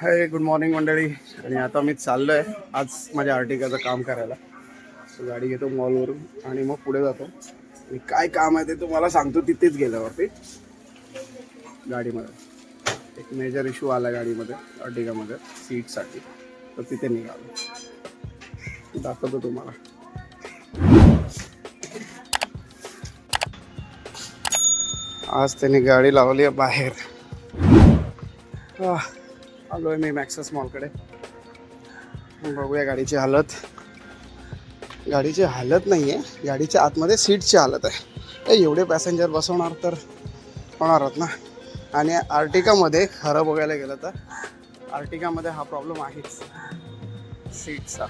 Hi good morning मंडळी. आणि आता मी चाललोय आज माझ्या आर्टिकाचं काम करायला. गाडी घेतो मॉलवरून आणि मग पुढे जातो. आणि काय काम आहे ते तुम्हाला सांगतो तिथेच गेल्यावरती. गाडीमध्ये. एक मेजर इश्यू आला गाडीमध्ये अर्टिकामध्ये सीटसाठी तर तिथे निघालो. दाखवतो तुम्हाला. आज त्यांनी गाडी लावली आहे बाहेर. आलो आहे मी मॅक्सस मॉलकडे बघूया गाडीची हालत. गाडीची हालत नाही आहे गाडीच्या आतमध्ये सीटची हालत आहे. एवढे पॅसेंजर बसवणार तर होणारच ना. आणि आर्टिकामध्ये खरं बघायला गेलं तर आर्टिकामध्ये हा प्रॉब्लेम आहेच. सीटचा.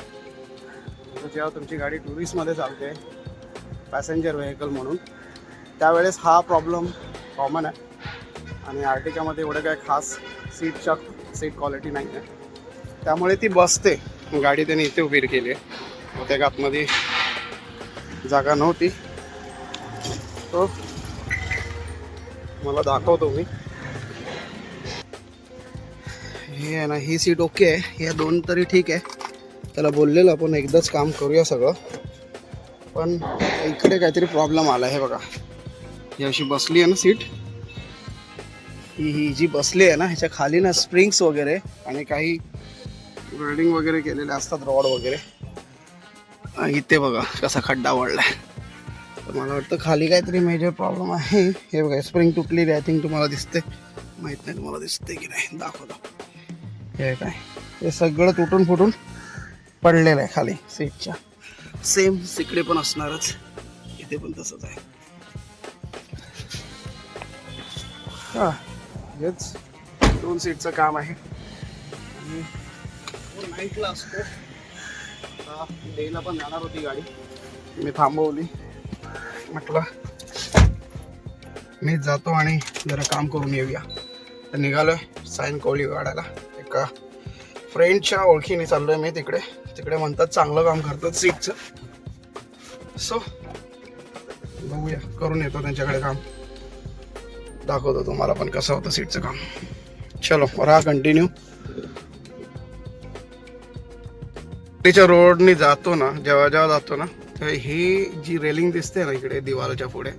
जेव्हा तुमची गाडी टुरिस्टमध्ये चालते पॅसेंजर व्हेकल म्हणून त्यावेळेस हा प्रॉब्लेम कॉमन आहे. आणि आर्टिकामध्ये एवढं काय खास सीटच्या सीट क्वालिटी नाही आहे त्यामुळे ती बसते. गाडी त्यांनी इथे उभी केली आहे. व त्या आतमध्ये जागा नव्हती. तो मला दाखवतो मी. हे आहे ना ही सीट ओके आहे. या दोन तरी ठीक आहे. त्याला बोललेलं आपण एकदाच काम करूया सगळं. पण इकडे काहीतरी प्रॉब्लेम आला आहे बघा. ही अशी बसली आहे ना सीट. ही ही जी बसली आहे ना ह्याच्या खाली ना स्प्रिंग्स वगैरे आणि काही वेल्डिंग वगैरे केलेले असतात रॉड वगैरे. आणि इथे बघा कसा खड्डा वाढलाय. तर मला वाटतं खाली काहीतरी मेजर प्रॉब्लेम आहे. हे बघा स्प्रिंग तुटलेली आय थिंक तुम्हाला दिसते. माहीत नाही तुम्हाला दिसते की नाही. दाखवतो. हे काय? हे सगळं तुटून फुटून पडलेलं आहे खाली सीटच्या. सेम तिकडे पण असणारच. इथे पण तसंच आहे. हां. हेच दोन सीटचं काम आहे. नाईटला असतो. डेला पण जाणार होती गाडी. मी थांबवली. म्हटलं मी जातो आणि जरा काम करून येऊया. तर निघालोय साईन कोळी काढायला एका फ्रेंडच्या ओळखीने चाललोय मी तिकडे. तिकडे म्हणतात चांगलं काम करतात सीटचं सो बघूया करून येतो त्यांच्याकडे काम. दाखवतो तुम्हाला पण कसं होतं सीटचं काम. चलो राहा कंटिन्यू तिच्या रोडनी जातो ना जेव्हा जेव्हा जातो ना तर ही जी रेलिंग दिसते ना इकडे दिवालच्या पुढे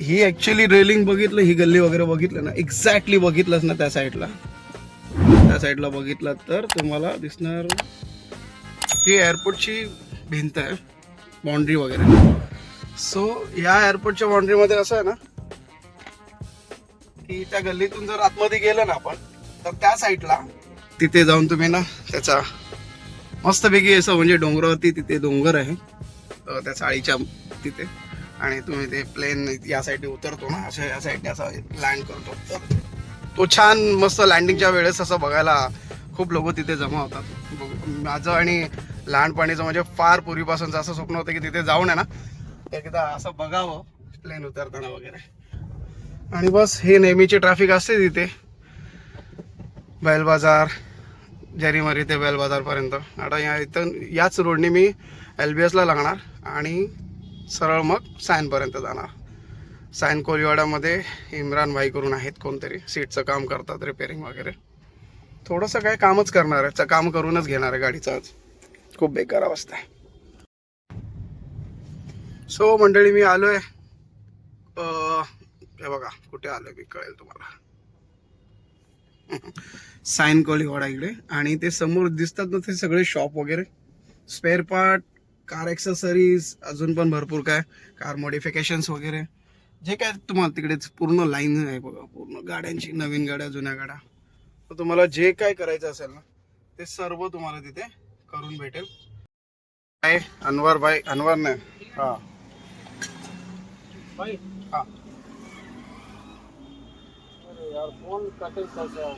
ही- ॲक्च्युली रेलिंग बघितलं ही गल्ली वगैरे बघितलं ना एक्झॅक्टली बघितलंच ना त्या साईडला त्या साईडला बघितलं तर तुम्हाला दिसणार ही एअरपोर्टची भिंत आहे बाउंड्री वगैरे. सो या एअरपोर्टच्या बाउंड्रीमध्ये असं आहे ना की त्या गल्लीतून जर आतमध्ये गेलं ना आपण तर त्या साईडला तिथे जाऊन तुम्ही ना त्याचा मस्तपैकी असं म्हणजे डोंगरावरती तिथे डोंगर आहे. त्या चाळीच्या तिथे. आणि तुम्ही ते प्लेन या साईडने उतरतो ना अशा या साईडने असा लँड करतो. तर तो छान मस्त लँडिंगच्या वेळेस असं बघायला खूप लोक तिथे जमा होतात. बघ- माझं आणि लहानपणीचं म्हणजे फार पूर्वीपासूनचं असं स्वप्न होतं की तिथे जाऊन आहे ना एकदा असं बघावं प्लेन उतरताना वगैरे. आणि बस हे नेहमीची ट्रॅफिक असते तिथे. बैल बाजार जरीमरी ते बैल बाजारपर्यंत आता या इथं याच रोडने मी एल बी एसला लागणार आणि सरळ मग सायनपर्यंत जाणार. सायन कोलिवाड्यामध्ये इम्रान भाई करून आहेत कोणतरी. सीटचं काम करतात रिपेअरिंग वगैरे. थोडंसं काय कामच करणार आहे. काम करूनच घेणार आहे गाडीचं आज. खूप बेकार अवस्था आहे. सो मंडळी मी आलो आहे हे बघा कुठे आलोय मी कळेल तुम्हाला. सायन कोलीवाडा इकडे. आणि ते समोर दिसतात ना ते सगळे शॉप वगैरे. स्पेअर पार्ट कार एक्सेसरीज अजून पण भरपूर काय. कार मॉडिफिकेशन्स वगैरे. जे काय तुम्हाला तिकडे पूर्ण लाईन आहे बघा पूर्ण गाड्यांची नवीन गाड्या जुन्या गाड्या. तर तुम्हाला जे काय करायचं असेल ना ते सर्व तुम्हाला तिथे करून भेटेल. काय अनवर भाई. अनवर नाही हा. भाई हा. यार फोन कटे कैसे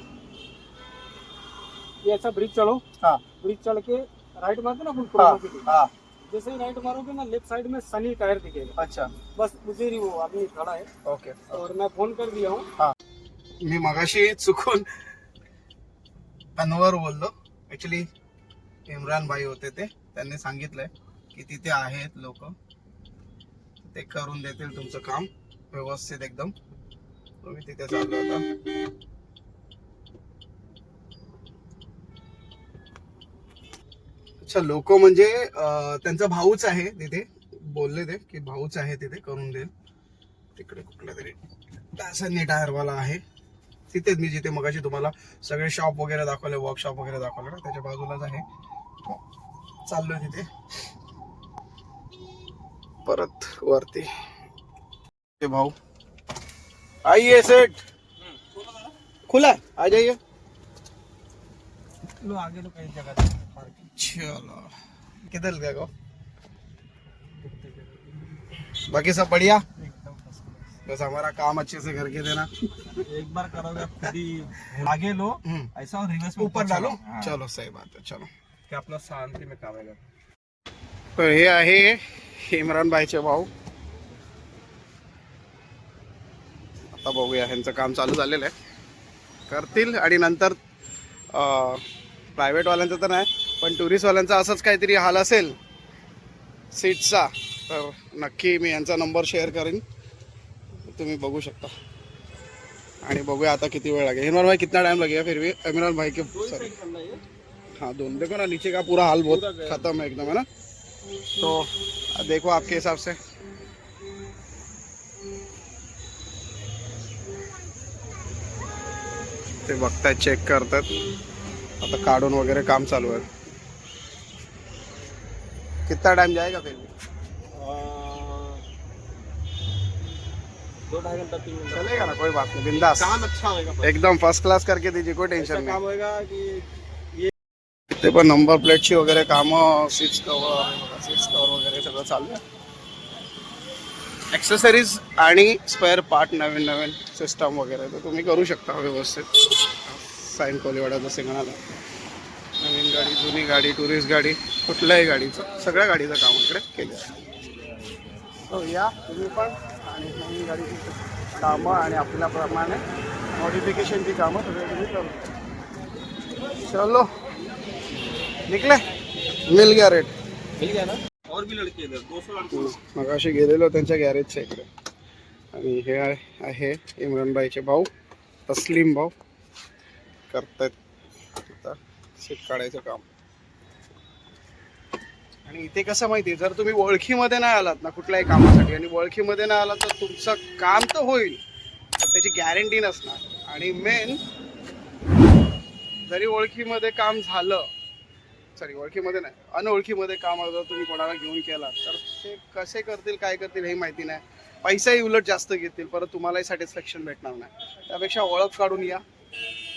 ये ऐसा ब्रिज चढ़ो. हा. ब्रिज चढ़ के राइट मारते ना अपन हा। हा जैसे ही. राइट मारोगे ना लेफ्ट साइड में सनी टायर दिखेगा. अच्छा. बस उधर ही वो आदमी खड़ा है ओके. और मैं फोन कर दिया हूँ. मी मगाशी चुकून अनवर बोललो. ऍक्च्युली इम्रान भाई होते ते. त्यांनी सांगितलंय की तिथे आहेत लोक. ते करून देतील तुमचं काम. व्यवस्थित एकदम. अच्छा लोक म्हणजे त्यांचा भाऊच आहे तिथे. बोलले ते की भाऊच आहे तिथे करून देईल. तिकडे कुठला तरी तासांनी टायरवाला आहे. तिथेच मी जिथे मगाशी तुम्हाला सगळे शॉप वगैरे दाखवले वर्कशॉप वगैरे दाखवले ना त्याच्या बाजूलाच आहे. चाललोय तिथे. परत वरती. ते भाऊ. आइए सेठ। खुला आ जाइए। लो आगे लो कहीं जगह चलो। किधर गो? बाकी सब बढ़िया. बस हमारा काम अच्छे से करके देना। एक बार करोगे खुद ही आगे लो हम्म, ऐसा और रिवर्स में ऊपर डालो। हाँ, चलो सही बात है चलो। क्या अपना शांति में काम है तर हे आहे इम्रान भाईचे भाऊ। आता बघूया ह्यांचं काम चालू झालेलं आहे. करतील आणि नंतर प्रायव्हेटवाल्यांचं तर नाही पण टुरिस्टवाल्यांचा असंच काहीतरी हाल असेल सीटचा तर नक्की मी यांचा नंबर शेअर करीन. तुम्ही बघू शकता. आणि बघूया आता किती वेळ लागेल. इमरान भाई कितना टाइम लगेगा फिर भी? इमरान भाई के सॉरी हाँ दोनों देखो ना नीचे का पूरा हाल बहुत खत्म है एकदम है ना? तो देखो आपके हिसाब से। ते बघतायत चेक करतात. आता काढून वगैरे काम चालू आहे. कितना टाइम जाएगा फिर दो ढाई घंटा तीन घंटा. चलेगा ना? कोई बात नहीं. बिंदास. काम अच्छा होगा एकदम फ़र्स्ट क्लास करके दीजिए कोई टेंशन काम नहीं. होगा कि ते पण नंबर प्लेटची वगैरे कामं सीट्स कवर सीट्स कवर वगैरे सगळं चालू आहे. ॲक्सेसरीज आणि स्पेअर पार्ट नवीन नवीन सिस्टम वगैरे. तर तुम्ही करू शकता व्यवस्थित. साईन कोलीवाड्याचं सिग्नल नवीन गाडी जुनी गाडी टुरिस्ट गाडी कुठल्याही गाडीचं. सगळ्या गाडीचं काम इकडे केलं आहे. हो या तुम्ही पण आणि नवीन गाडीची कामं आणि आपल्याप्रमाणे मॉडिफिकेशनची कामं सगळे तुम्ही करू चलो. निकले? मिल गया रेट मिल गया ना? और भी लड़के इधर दो सौ लड़के मगाशी गेलेलो त्यांच्या गॅरेजच्या इकडे. आणि हे आहे आहे इम्रानबाईचे भाऊ तस्लीम भाऊ. करतायत आता सीट काढायचं काम. आणि इथे कसं माहिती जर तुम्ही ओळखीमध्ये नाही आलात ना कुठल्याही कामासाठी आणि ओळखीमध्ये नाही आलात तर तुमचं काम तर होईल पण त्याची गॅरंटी नसणार. आणि मेन जरी ओळखीमध्ये काम झालं सॉरी ओळखीमध्ये नाही. अनओळखीमध्ये काम जर तुम्ही कोणाला घेऊन केला तर ते कसे करतील काय करतील हे माहिती नाही. पैसाही उलट जास्त घेतील परत तुम्हालाही सॅटिस्फॅक्शन भेटणार नाही. त्यापेक्षा ओळख काढून या.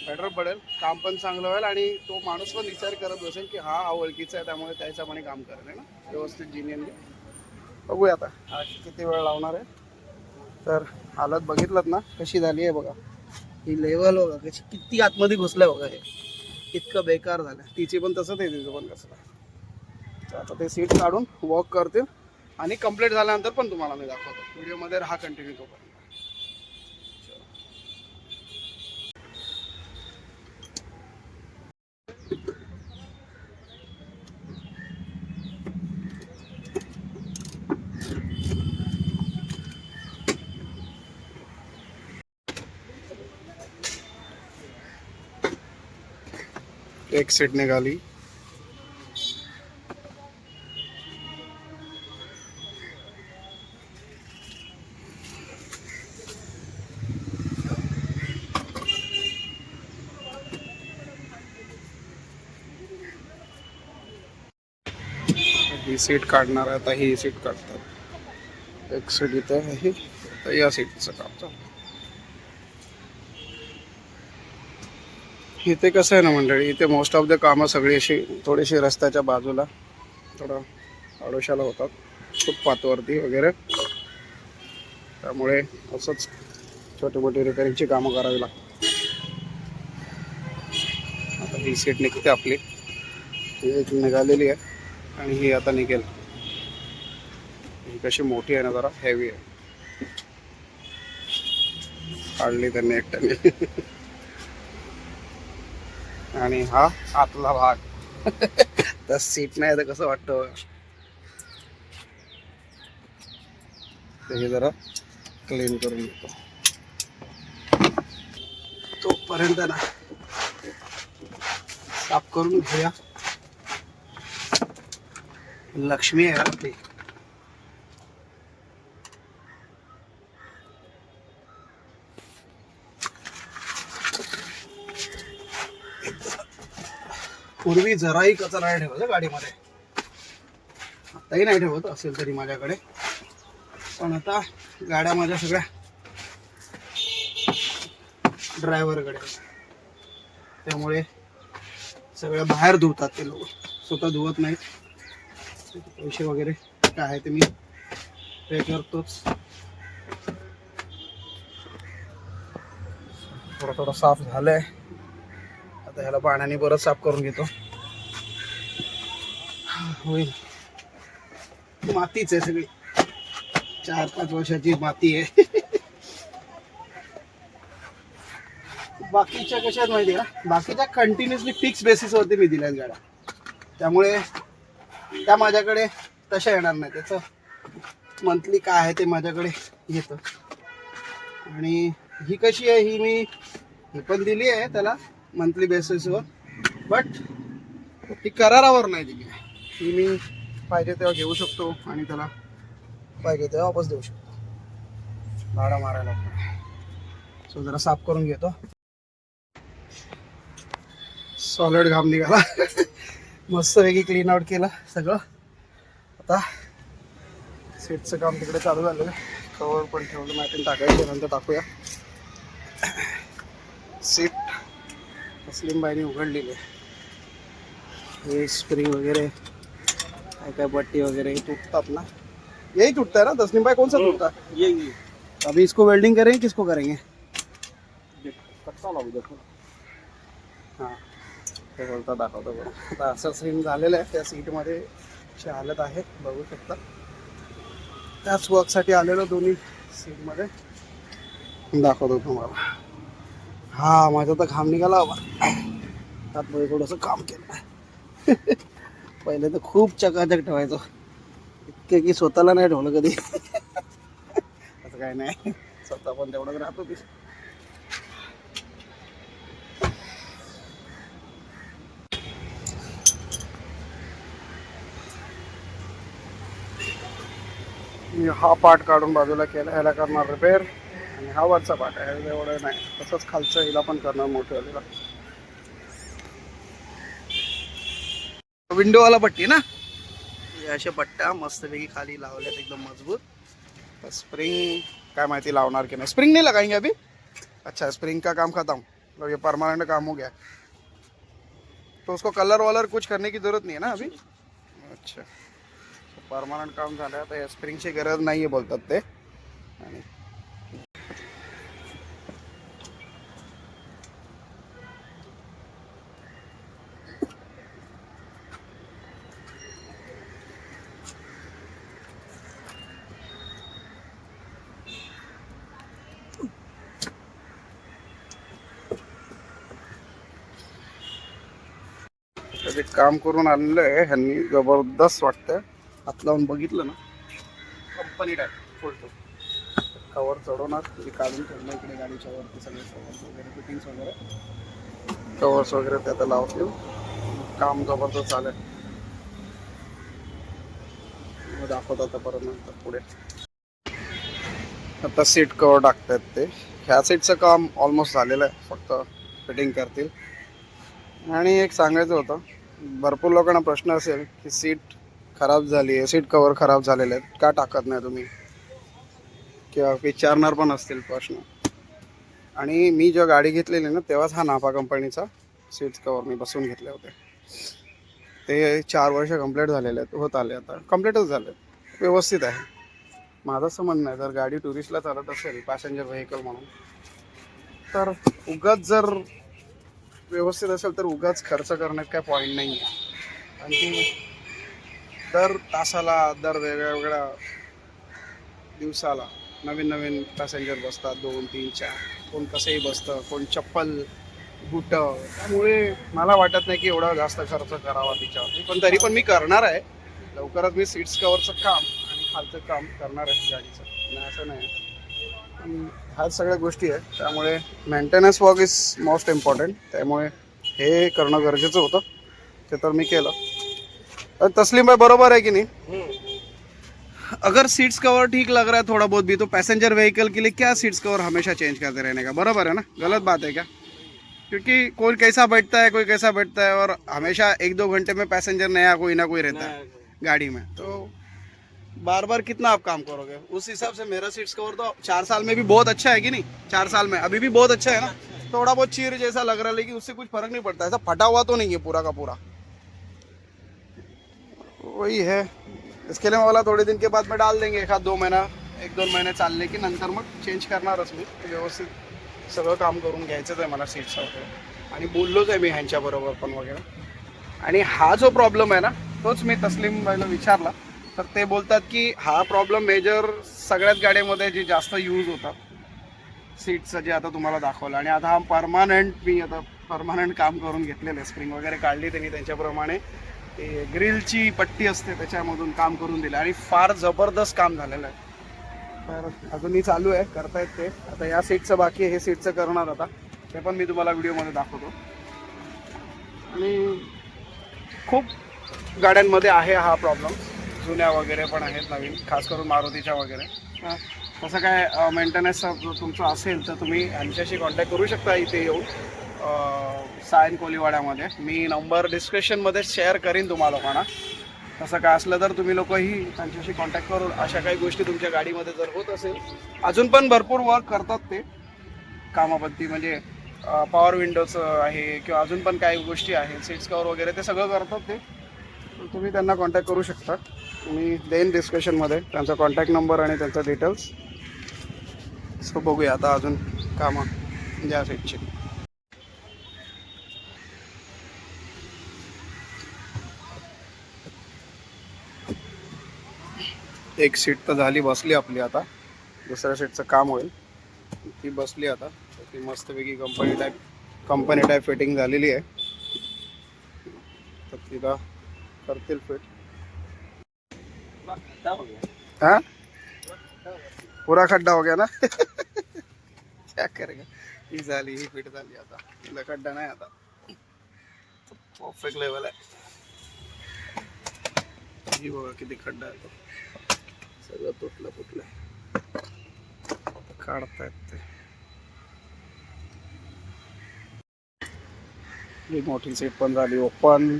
बेटर पडेल. काम पण चांगलं होईल आणि तो माणूस पण विचार करत बसेल की हा हा ओळखीचा आहे त्यामुळे त्याच्याप्रमाणे काम करेल ना? व्यवस्थित जिनियनली बघूया आता. आज किती वेळ लावणार आहे? तर हालत बघितलं ना कशी झाली आहे बघा. ही लेवल बघा कशी किती आतमध्ये घुसलं आहे बघा हे. इतकं बेकार झालं. तिची पण तसंच आहे तिचं पण कसं आता ते सीट काढून वॉक करतील. आणि कंप्लीट झाल्यानंतर पण तुम्हाला मी दाखवतो. व्हिडिओमध्ये राहा कंटिन्यू तोपर्यंत. एक सीट निघाली ही सीट काढणार आता ही सीट काढतात एक सीट इथं आहे आता या सीटचं काम चालू इथे कसं आहे ना मंडळी इथे मोस्ट ऑफ द कामं सगळी अशी थोडीशी रस्त्याच्या बाजूला थोडं आडोशाला होतात फुटपाथवरती वगैरे. त्यामुळे असंच छोटी मोठी रिपेरिंगची कामं करावी लागतात. आता ही सीट निघते आपली. ही एक निघालेली आहे आणि ही आता निघेल. ही कशी मोठी आहे ना जरा हेवी आहे. काढली त्यांनी एकट्याने. आणि हा आतला भाग. तर सीट नाही तर कसं वाटतं? हे जरा क्लीन करून घेतो. तोपर्यंत ना साफ करून घेऊया. लक्ष्मी आहे आपली पूर्वी जराही कचरा नाही ठेवायचा गाडीमध्ये. आताही नाही ठेवत असेल तरी माझ्याकडे. पण आता गाड्या माझ्या सगळ्या ड्रायव्हरकडे. त्यामुळे सगळ्या बाहेर धुवतात ते लोक. स्वतः धुवत नाहीत. पैसे वगैरे काय आहे ते मी पे करतोच. थोडं थोडं साफ झालंय. आता ह्याला पाण्याने परत साफ करून घेतो. होईल. मातीच आहे सगळी. चार पाच वर्षाची माती आहे. बाकीच्या कशात माहिती आहे का? बाकीच्या कंटिन्युअसली फिक्स बेसिसवरती मी दिल्यात गाड्या. त्यामुळे त्या माझ्याकडे तशा येणार नाही. त्याचं मंथली काय आहे ते माझ्याकडे येतं. आणि ही कशी आहे ही मी ही पण दिली आहे त्याला. मंथली बेसिसवर बट ती करारावर नाही दिली. ती मी पाहिजे तेव्हा घेऊ शकतो आणि त्याला पाहिजे तेव्हा वापस देऊ शकतो. भाडा मारायला सो जरा साफ करून घेतो. सॉलिड घाम निघाला. मस्तपैकी क्लीन आउट केला सगळं. आता सीटचं काम तिकडे चालू झालं कवर पण ठेवलं. मॅटिन टाकायचं नंतर टाकूया. सीट तस्लीम बाईने उघडलेली आहे हे स्प्रिंग वगैरे काय काय पट्टी वगैरे हे टूटतात ना? यही टूटता है ना? तस्लीम भाई कौन सा टूटता है ये ये अभी इसको वेल्डिंग करेंगे किसको करेंगे? हाँ। ते बोलता दाखवतो बरं आता असं सीन झालेलं आहे त्या सीटमध्ये अशी हालत आहे बघू शकता. त्याच वर्कसाठी आलेलो दोन्ही सीटमध्ये दाखवतो तुम्हाला. हा माझा तर घाम निघाला बाबा. त्यात थोडंसं काम केलं. पहिले तर खूप चकाचक ठेवायचो. इतके की स्वतःला नाही ठेवलं कधी. असं काय नाही. स्वतः पण तेवढं राहतो होती मी हा पार्ट काढून बाजूला केला. ह्याला करणार रिपेअर आणि हा वरचा पार्ट आहे, एवढं नाही. तसंच खालचं हिला पण करणार मोठं विंडोवाला पट्टी ना? हे अशा पट्ट्या मस्तपैकी खाली एकदम मज़बूत. स्प्रिंग, काय माहिती लावणार की नाही. स्प्रिंग नहीं लगाएँगे अभी? अच्छा स्प्रिंग का काम खत्म? मतलब ये परमानेंट काम हो गया. तो उसको कलर वलर कुछ करने की ज़रूरत नहीं है ना अभी? अच्छा. परमानंट काम झालं आता या स्प्रिंगची गरज नाही आहे बोलतात ते. आणि काम करून आणलं आहे. ह्यांनी जबरदस्त वाटतंय. हात लावून बघितलं ना. कंपनी टाईप फोटो कवर चढवणार. ते काढून ठेवलं इकडे गाडीच्या वरती सगळे कवर्स वगैरे फिटिंग्स वगैरे. कवर्स वगैरे ते आता लावतील. काम जबरदस्त झालंय. मग दाखवतो आता परत नंतर पुढे. आता सीट कवर टाकतायत ते. ह्या सीटचं काम ऑलमोस्ट झालेलं आहे. फक्त फिटिंग करतील. आणि एक सांगायचं होतं. भरपूर लोकांना प्रश्न असेल की सीट खराब झाली आहे सीट कवर खराब झालेले आहेत का टाकत नाही तुम्ही? किंवा विचारणार पण असतील प्रश्न. आणि मी जेव्हा गाडी घेतलेली ना तेव्हाच हा नाफा कंपनीचा सीट कवर मी बसवून घेतले होते. ते चार वर्ष कंप्लीट झालेले आहेत होत आले आता. कंप्लीटच झाले व्यवस्थित आहे. माझं असं म्हणणं आहे जर गाडी टुरिस्टला चालत असेल पॅसेंजर व्हेकल म्हणून तर उगाच जर व्यवस्थित असेल तर उगाच खर्च करण्यात काय पॉईंट नाही आहे आणि दर तासाला दर वेगळ्या वेगळ्या दिवसाला नवीन नवीन पॅसेंजर बसतात. दोन तीन चार. कोण कसंही बसतं कोण चप्पल बुट. त्यामुळे मला वाटत नाही की एवढा जास्त खर्च करावा तिच्यावरती. पण तरी पण मी करणार आहे. लवकरच मी सीट्स कवरचं काम आणि खालचं काम करणार आहे गाडीचं. नाही असं नाही. ह्या सगळ्या गोष्टी आहेत. त्यामुळे maintenance work is most important त्यामुळे हे करणं गरजेचं होतं. ते तर मी केलं. तस्लीम भाई बरोबर है कि नहीं? अगर सीट्स कवर ठीक लग रहा है थोड़ा बहुत भी तो पैसेंजर व्हीकल के लिए क्या सीट्स कवर हमेशा चेंज करते रहने का? बराबर है ना? गलत बात है क्या? क्योंकि कोई कैसा बैठता है कोई कैसा बैठता है और हमेशा एक दो घंटे में पैसेंजर नया कोई ना कोई रहता है गाड़ी में। तो बार बार कितना आप काम करोगे? उस हिसाब से मेरा सीट्स कवर तो चार साल में भी बहुत अच्छा है कि नहीं? चार साल में। अभी भी बहुत अच्छा है ना? थोड़ा बहुत चीर जैसा लग रहा है लेकिन उससे कुछ फर्क नहीं पड़ता। ऐसा फटा हुआ तो नहीं है पूरा का पूरा। वही है। इसके लिए मला थोडे दिन के बाद में डाल देंगे। एखाद दो महिना एक दोन महिने चालले की नंतर मग चेंज करणारच मी व्यवस्थित सगळं काम करून घ्यायचंच आहे मला सीट्स वगैरे आणि बोललोच आहे मी ह्यांच्याबरोबर पण वगैरे. आणि हा जो प्रॉब्लेम आहे ना तोच मी तस्लीम भाईला विचारला. तर ते बोलतात की हा प्रॉब्लेम मेजर सगळ्याच गाड्यामध्ये जे जास्त यूज होतात. सीटचं जे आता तुम्हाला दाखवलं. आणि आता हा परमानंट मी आता परमानंट काम करून घेतलेलं आहे. स्प्रिंग वगैरे काढली त्यांनी त्यांच्याप्रमाणे. ते ग्रिलची पट्टी असते त्याच्यामधून काम करून दिलं. आणि फार जबरदस्त काम झालेलं आहे. तर अजूनही चालू आहे करतायत ते. आता या सीटचं बाकी आहे हे सीटचं करणार आता. ते पण मी तुम्हाला व्हिडिओमध्ये दाखवतो. आणि खूप गाड्यांमध्ये आहे हा प्रॉब्लेम जुन्या वगैरे पण आहेत नवीन खास करून मारुतीच्या वगैरे. हा, तसं काय मेंटेनन्स तुमचं असेल तर तुम्ही यांच्याशी कॉन्टॅक्ट करू शकता इथे येऊन. सायन कोलीवाड्यामध्ये. मी नंबर डिस्क्रिप्शनमध्ये शेअर करीन तुम्हा लोकांना तसं काय असलं तर तुम्ही लोकही त्यांच्याशी कॉन्टॅक्ट करून अशा काही गोष्टी तुमच्या गाडीमध्ये जर होत असेल अजून पण भरपूर वर्क करतात ते. कामापत्ती म्हणजे पॉवर विंडोचं आहे किंवा अजून पण काही गोष्टी आहेत सीट्स कवर वगैरे ते सगळं करतात ते. तुम्ही त्यांना कॉन्टॅक्ट करू शकता. मी देईन डिस्कशनमध्ये त्यांचा कॉन्टॅक्ट नंबर आणि त्यांचा डिटेल्स सो बघूया आता अजून कामं ज्या सीटची एक सीट तर झाली बसली आपली आता. दुसऱ्या सीटचं काम होईल. ती बसली आता. तर ती मस्तपैकी company type company type fitting झालेली आहे. तर तिला करतील फिट. हाँ? पूरा खड्डा हो गया ना? क्या करेगा? ही झाली ही फिट झाली आता. तिला खड्डा नाही आता. परफेक्ट लेवल आहे. ही बघा किती खड्डा आहे तो. सगळं तुटलं फुटलं. काढतायत ते. मोठी सीट पण झाली ओपन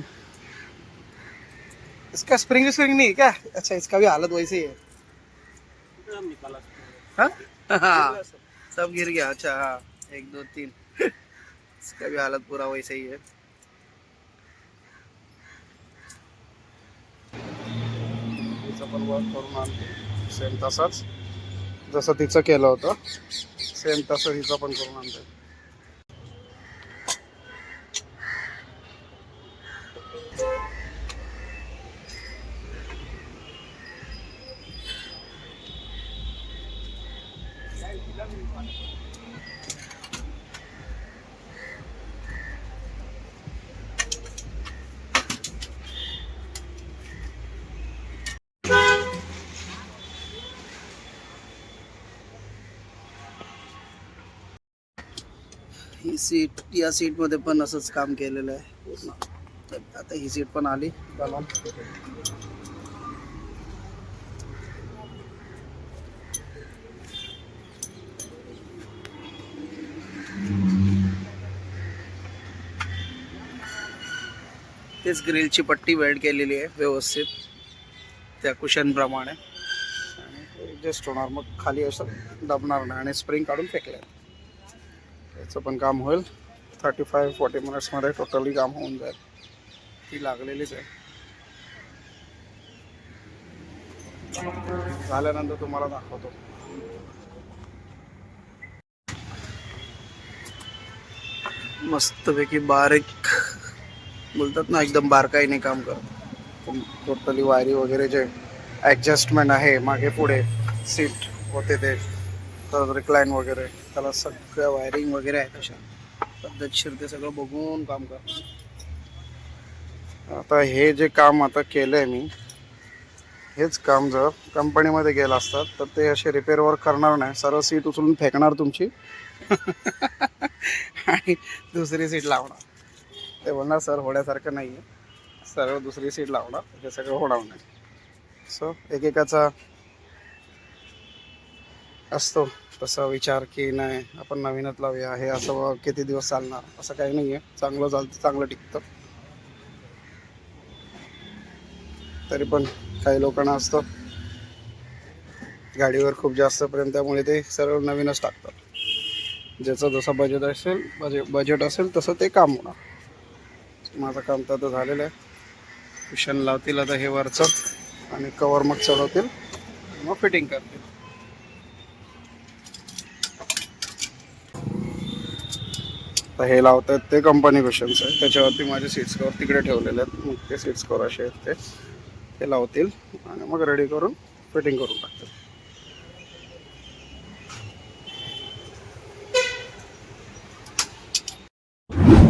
इसका स्प्रिंग स्प्रिंग नहीं है क्या? अच्छा इसका भी हालत वैसी है। हाँ? हाँ सब गिर गया अच्छा हाँ एक दो तीन। इसका भी हालत पूरा वैसे ही है। तिचं पण वर्क करून आणते सेम तसंच। जसं तिचं केलं होतं. सेम तसं हिचं पण करून आणते ही सीट या सीटमध्ये पण असंच काम केलेलं आहे आता ही सीट पण आली. तेच ग्रिलची पट्टी वेल्ड केलेली आहे व्यवस्थित. त्या कुशनप्रमाणे. आणि जस्ट होणार. मग खाली असं दबणार नाही आणि स्प्रिंग काढून फेकले त्याचं पण काम होईल. थर्टी फाय फॉर्टी मिनिट्समध्ये टोटली काम होऊन जाईल. ती लागलेलीच आहे. झाल्यानंतर तुम्हाला दाखवतो. मस्तपैकी बारीक बोलतात ना एकदम बारकाईने काम करत टोटली वायरी वगैरे जे ॲडजस्टमेंट आहे मागे पुढे सीट होते ते तर रिक्लाईन वगैरे त्याला सगळ्या वायरिंग वगैरे आहे तशा. पद्धतशीर ते सगळं बघून काम कर. आता हे जे काम आता केलं आहे मी हेच काम जर कंपनीमध्ये गेलं असतात तर ते असे रिपेअर वर्क करणार नाही. सर्व सीट उचलून फेकणार तुमची. आणि दुसरी सीट लावणार. ते बोलणार सर होण्यासारखं नाही आहे सरळ दुसरी सीट लावणार. हे सगळं होणार नाही. सो एकेकाचा असतो तसा विचार की नाही आपण नवीनच लावूया. हे असं किती दिवस चालणार? असं काही नाही आहे चांगलं चालतं चांगलं टिकतं. तरी पण काही लोकांना असतं. गाडीवर खूप जास्त प्रेम त्यामुळे ते सरळ नवीनच टाकतात. ज्याचं जसं बजेट असेल बजे बजेट असेल तसं ते काम होणार. माझं काम तर आता झालेलं आहे. कुशन लावतील आता हे वरचं आणि कवर मग चढवतील. मग फिटिंग करतील. तर हे लावतात ते कंपनी क्वेश्चन्स आहे त्याच्यावरती माझे सीट्स कवर तिकडे ठेवलेले आहेत. मग ते सीट्स कवर असे आहेत ते. ते लावतील आणि मग रेडी करून फिटिंग करून टाकतील.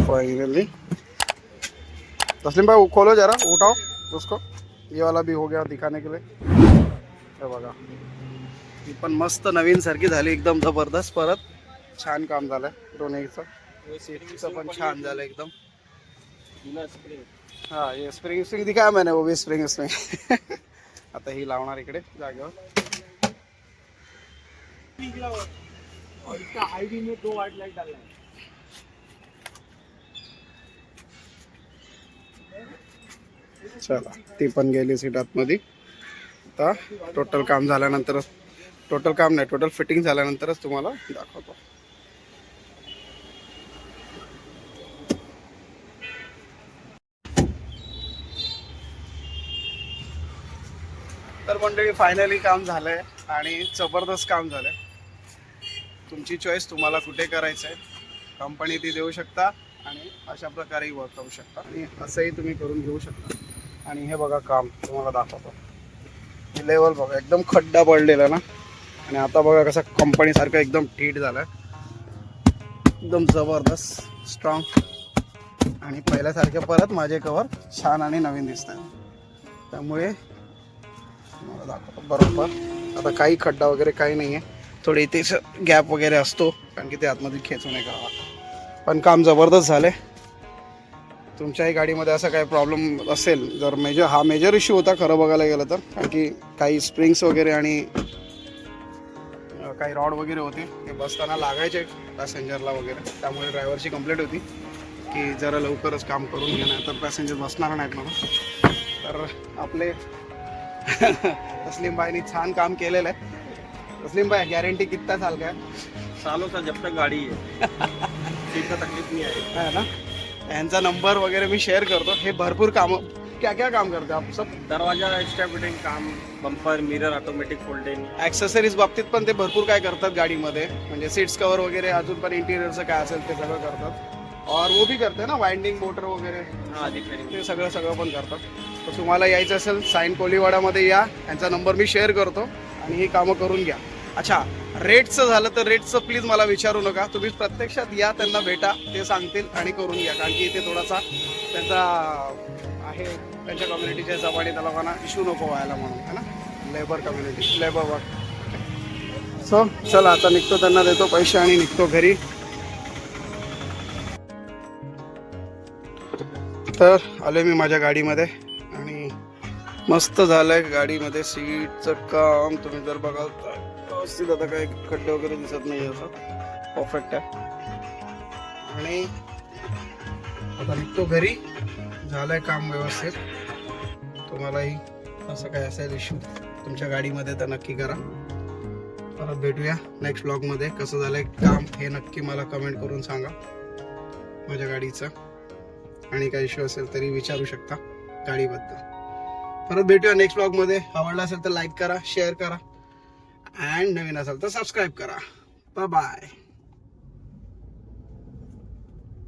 फायनली तस्लीम भाई खोलो जरा उठाओ उसको। ये वाला भी हो गया दिखाने के लिए। हे बघा। ही पण मस्त नवीन सारखी झाली एकदम ज़बरदस्त परत. छान काम झालंय दोन्हीचं. पण छान झालं एकदम. हा ये स्प्रिंग स्प्रिंग दिखाया मैंने वो भी स्प्रिंग स्प्रिंग आता ही लावणार इकडे जागेवर. दो चला ती पण गेली सीट आतमध्ये. आता टोटल काम झाल्यानंतरच टोटल काम नाही टोटल फिटिंग झाल्यानंतरच तुम्हाला दाखवतो. तर मंडळी फायनली काम झालंय आणि जबरदस्त काम झालंय. तुमची चॉईस तुम्हाला कुठे करायचं आहे कंपनी ती देऊ शकता आणि अशा प्रकारेही वर्क करू शकता. आणि असंही तुम्ही करून घेऊ शकता. आणि हे बघा काम तुम्हाला दाखवतो. हे लेवल बघा एकदम खड्डा पडलेला ना. आणि आता बघा कसं कंपनीसारखं एकदम ठीट झालं. एकदम जबरदस्त स्ट्रॉंग आणि पहिल्यासारखे परत माझे कवर छान आणि नवीन दिसत आहेत त्यामुळे तुम्हाला दाखवतो बरोबर. आता काही खड्डा वगैरे काही नाही आहे थोडे इथे गॅप वगैरे असतो कारण की ते आतमध्ये खेचू नये करावा पण काम जबरदस्त झालंय. तुमच्याही गाडीमध्ये असा काही प्रॉब्लेम असेल जर मेजर हा मेजर इश्यू होता खरं बघायला गेलं तर. कारण की काही स्प्रिंग्स वगैरे आणि काही रॉड वगैरे होते. ते बसताना लागायचे पॅसेंजरला वगैरे. त्यामुळे ड्रायव्हरची कंप्लेंट होती की जरा लवकरच काम करून घेणार तर पॅसेंजर बसणार नाहीत म्हणून. तर आपले तस्लीम भाईनी छान काम केलेलं आहे. तस्लीम भाई गॅरंटी कितना साल का है सालों से जब तक गाड़ी है का तकलीफ नहीं आएगी. है ना? यांचा नंबर वगैरे मी शेअर करतो. हे भरपूर काम क्या क्या काम करते आप सब? दरवाजा एक्स्ट्रा फिटिंग काम bumper mirror automatic folding accessories बाबतीत पण ते भरपूर काय करतात गाडीमध्ये. म्हणजे सीट्स कव्हर वगैरे अजून पण इंटिरियरचं काय असेल ते सगळं करतात. और वो भी करते ना वाइंडिंग मोटर वगैरे. हाँ ते सगळं सगळं पण करतात. तर तुम्हाला यायचं असेल साईन कोलीवाडामध्ये या. यांचा नंबर मी शेअर करतो. आणि ही कामं करून घ्या. अच्छा रेटचं झालं तर रेटचं प्लीज मला विचारू नका. तुम्ही प्रत्यक्षात या त्यांना भेटा ते सांगतील आणि करून घ्या. कारण की इथे थोडासा त्यांचा आहे त्यांच्या कम्युनिटीच्या जबानी त्याला लोकांना इश्यू नको व्हायला म्हणून है ना? Labour community labour work so चला आता निघतो त्यांना देतो पैसे आणि निघतो घरी. तर आले मी माझ्या गाडीमध्ये आणि मस्त झालंय गाडीमध्ये सीटचं काम. तुम्ही जर बघाल तर व्यवस्थित आता काय खड्डे वगैरे दिसत नाही असं. परफेक्ट आहे. आणि आता निघतो घरी. झालंय काम व्यवस्थित. तुम्हालाही असं काय असेल इश्यू तुमच्या गाडीमध्ये तर नक्की करा. परत भेटूया नेक्स्ट ब्लॉगमध्ये कसं झालंय काम हे नक्की मला कमेंट करून सांगा. माझ्या गाडीचं. आणि काही इश्यू असेल तरी विचारू शकता गाडीबद्दल. परत भेटूया नेक्स्ट ब्लॉगमध्ये आवडला असेल तर लाईक करा शेअर करा. अँड नवीन असेल तर सबस्क्राईब करा. बाय